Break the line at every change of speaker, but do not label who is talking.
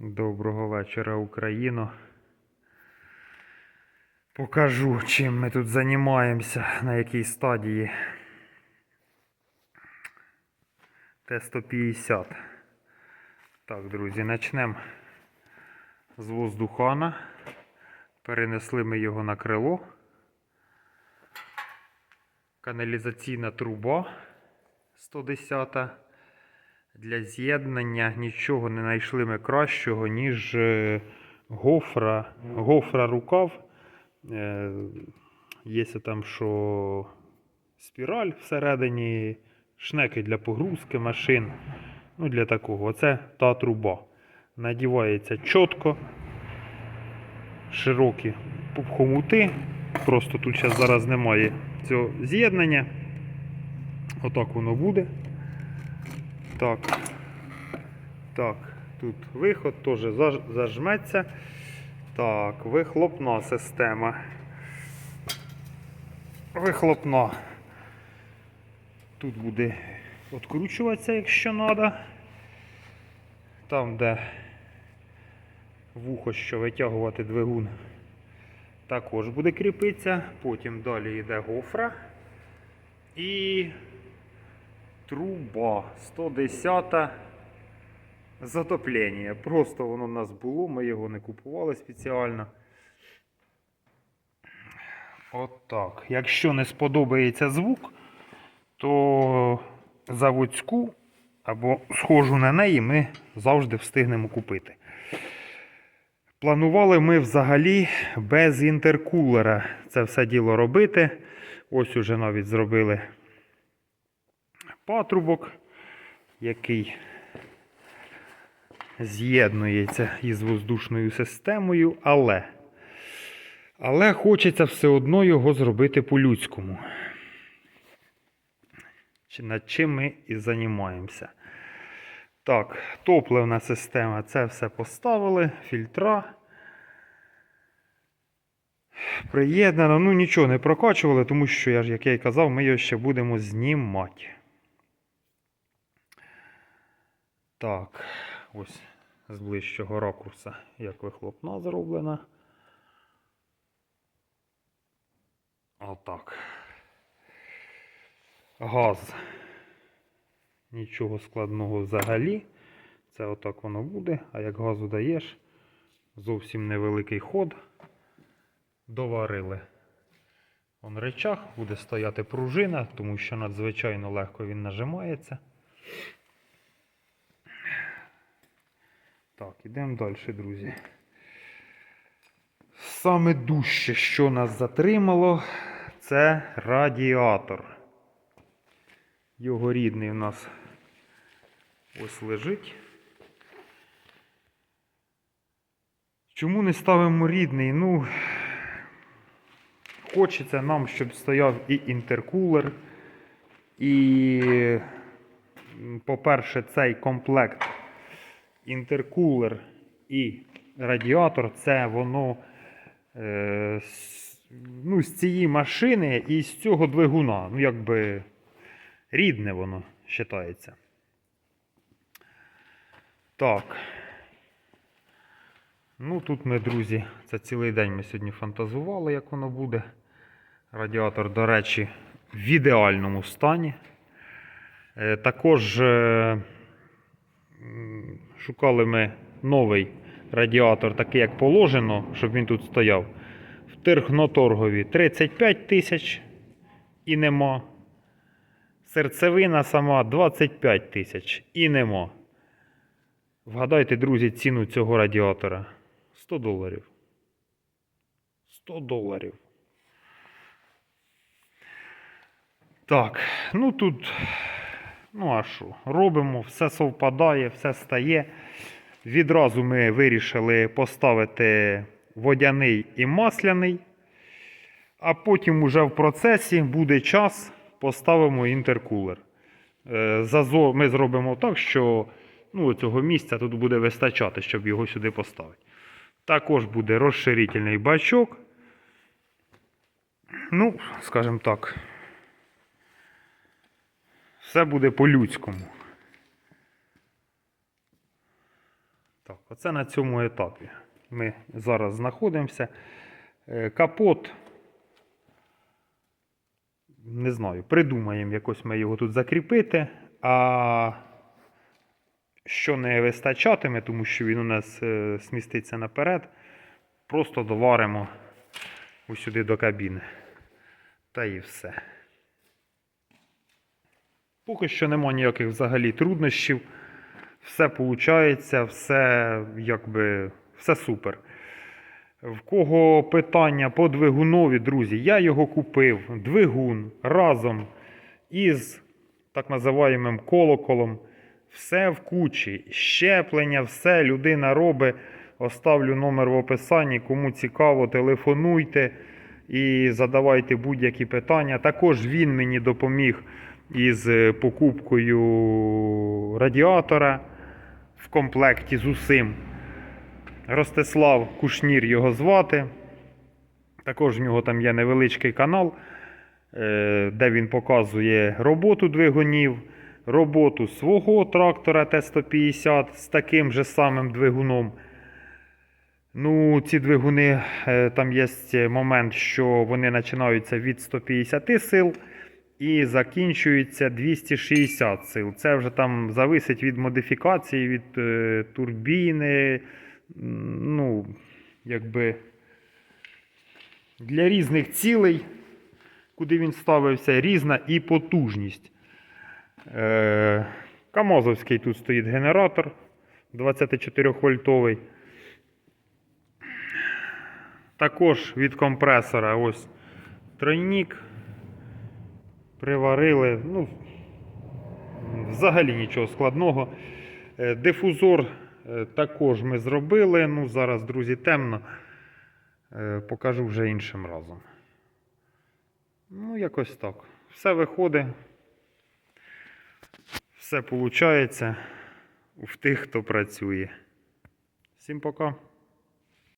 Доброго вечора, Україно. Покажу, чим ми тут займаємося, на якій стадії. Т-150. Так, друзі, почнемо з воздухана. Перенесли ми його на крило. Каналізаційна труба 110. Для з'єднання нічого не знайшли ми кращого, ніж е, гофра, гофра рукав. Е, Є там що спіраль всередині, шнеки для погрузки машин. Ну, для такого. Оце та труба. Надівається чітко, широкі хомути. Просто тут зараз, зараз немає цього з'єднання. Отак воно буде. Так. Так, тут виход теж зажметься. Так, вихлопна система. Вихлопна. Тут буде відкручуватися, якщо треба. Там, де вухо, що витягувати двигун, також буде кріпитися. Потім далі йде гофра. І труба 110 затоплення. Просто воно в нас було, ми його не купували спеціально. От так. Якщо не сподобається звук, то заводську або схожу на неї ми завжди встигнемо купити. Планували ми взагалі без інтеркулера це все діло робити. Ось уже навіть зробили патрубок, який з'єднується із воздушною системою, але, але хочеться все одно його зробити по-людському. Над чим ми і займаємося. Так, топливна система, це все поставили, фільтра. Приєднано, ну нічого не прокачували, тому що, як я і казав, ми його ще будемо знімати. Так, ось з ближчого ракурса, як вихлопна зроблена. Отак. Газ. Нічого складного взагалі. Це отак воно буде. А як газу даєш, зовсім невеликий ход. Доварили. Он речах, буде стояти пружина, тому що надзвичайно легко він нажимається. Так, ідемо далі, друзі. Саме дужче, що нас затримало, це радіатор. Його рідний у нас ось лежить. Чому не ставимо рідний? Ну, хочеться нам, щоб стояв і інтеркулер, і, по-перше, цей комплект інтеркулер і радіатор це воно е, ну, з цієї машини і з цього двигуна. Ну, якби рідне воно вважається. Так. Ну, тут ми, друзі, це цілий день ми сьогодні фантазували, як воно буде. Радіатор, до речі, в ідеальному стані. Е, Також е, шукали ми новий радіатор, такий як положено, щоб він тут стояв. В Тирхноторгові 35 тисяч і нема. Серцевина сама 25 тисяч і нема. Вгадайте, друзі, ціну цього радіатора. 100 доларів. 100 доларів. Так, ну тут, ну а що, робимо, все совпадає, все стає. Відразу ми вирішили поставити водяний і масляний. А потім уже в процесі буде час, поставимо інтеркулер. Е, ми зробимо так, що ну, цього місця тут буде вистачати, щоб його сюди поставити. Також буде розширительний бачок. Ну, скажімо так, все буде по-людському. Так, оце на цьому етапі. Ми зараз знаходимося. Е, Капот. Не знаю, придумаємо якось ми його тут закріпити. А що не вистачатиме, тому що він у нас е, сміститься наперед, просто доваримо ось сюди до кабіни. Та і все. Поки що нема ніяких взагалі труднощів. Все виходить, все якби все супер. В кого питання по двигунові, друзі, я його купив, двигун разом із так називаємим колоколом. Все в кучі, щеплення, все людина робить. Оставлю номер в описанні. Кому цікаво, телефонуйте і задавайте будь-які питання. Також він мені допоміг із е, покупкою радіатора в комплекті з усім. Ростислав Кушнір його звати. Також в нього там є невеличкий канал, е, де він показує роботу двигунів, роботу свого трактора Т-150 з таким же самим двигуном. Ну, ці двигуни, е, там є момент, що вони починаються від 150 сил і закінчуються 260 сил. Це вже там зависить від модифікації, від е, турбіни. Ну, якби для різних цілей, куди він ставився, різна і потужність. Е, Камазовський тут стоїть генератор 24 вольтовий. Також від компресора ось тройник. Приварили. Ну, взагалі нічого складного. Е, Дифузор е, також ми зробили. Ну, зараз, друзі, темно. Е, Покажу вже іншим разом. Ну, якось так. Все виходить. Все виходить в тих, хто працює. Всім пока.